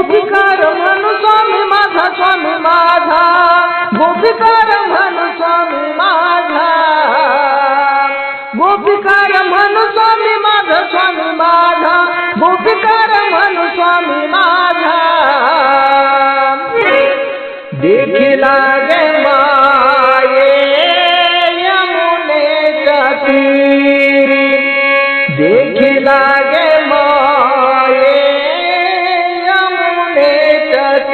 गोपिकार म्हणू स्वामी माझा स्वामी माझा. गोपिकार म्हणू स्वामी माझा. गोपिकार म्हणू स्वामी माझा स्वामी माझा. गोपिकार म्हणू स्वामी माझा. देखिला गे मा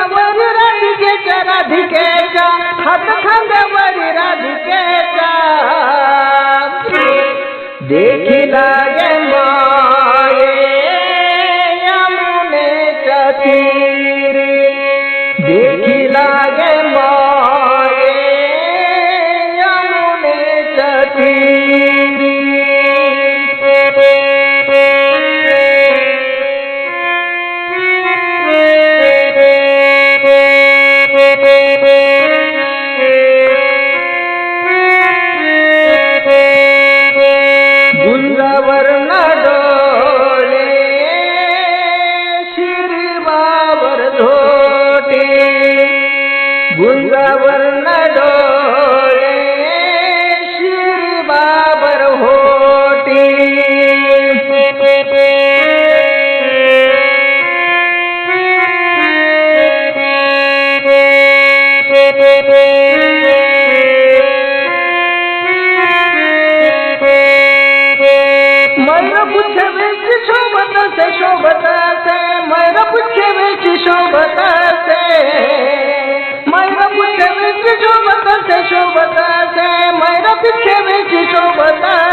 खांद्यावर राधिकेच्या राधिकेच्या हात खांद्यावर राधिकेच्या देखिला খেলেছি সমানা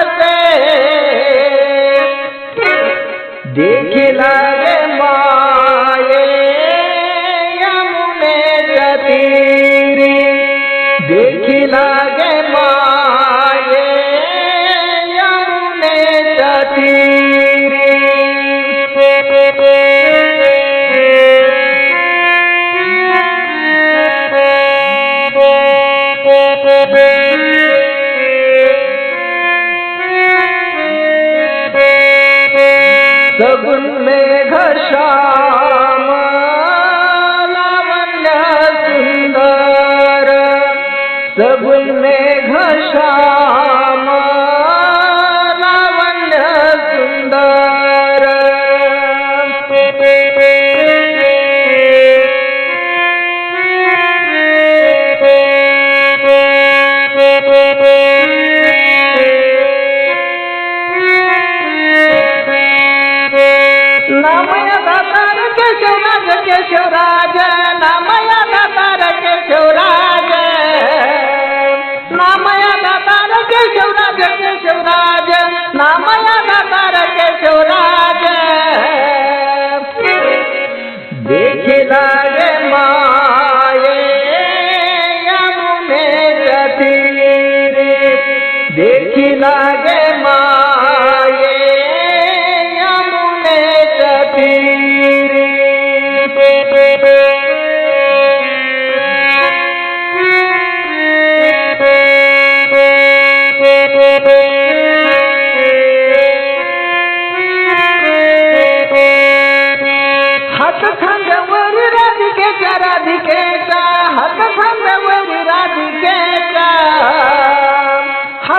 सगुन मेघ श्याम लावण्य सुंदर नामया दातार केशवराज केशवराज नामया दातार દેખી લાગે માં.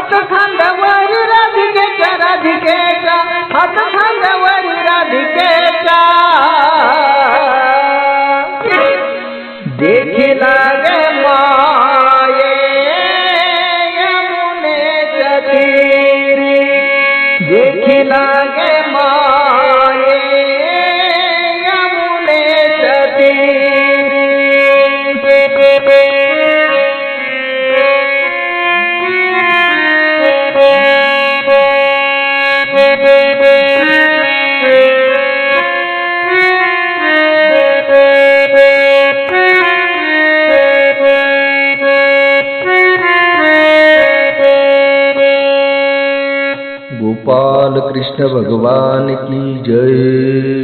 हात खांद्यावर राधिकेच्या राधिकेच्या. हात खांद्यावर राधिकेच्या. देखिला गे माये यमुनेच्या तीरी. देखिला गे माये कृष्ण भगवान की जय।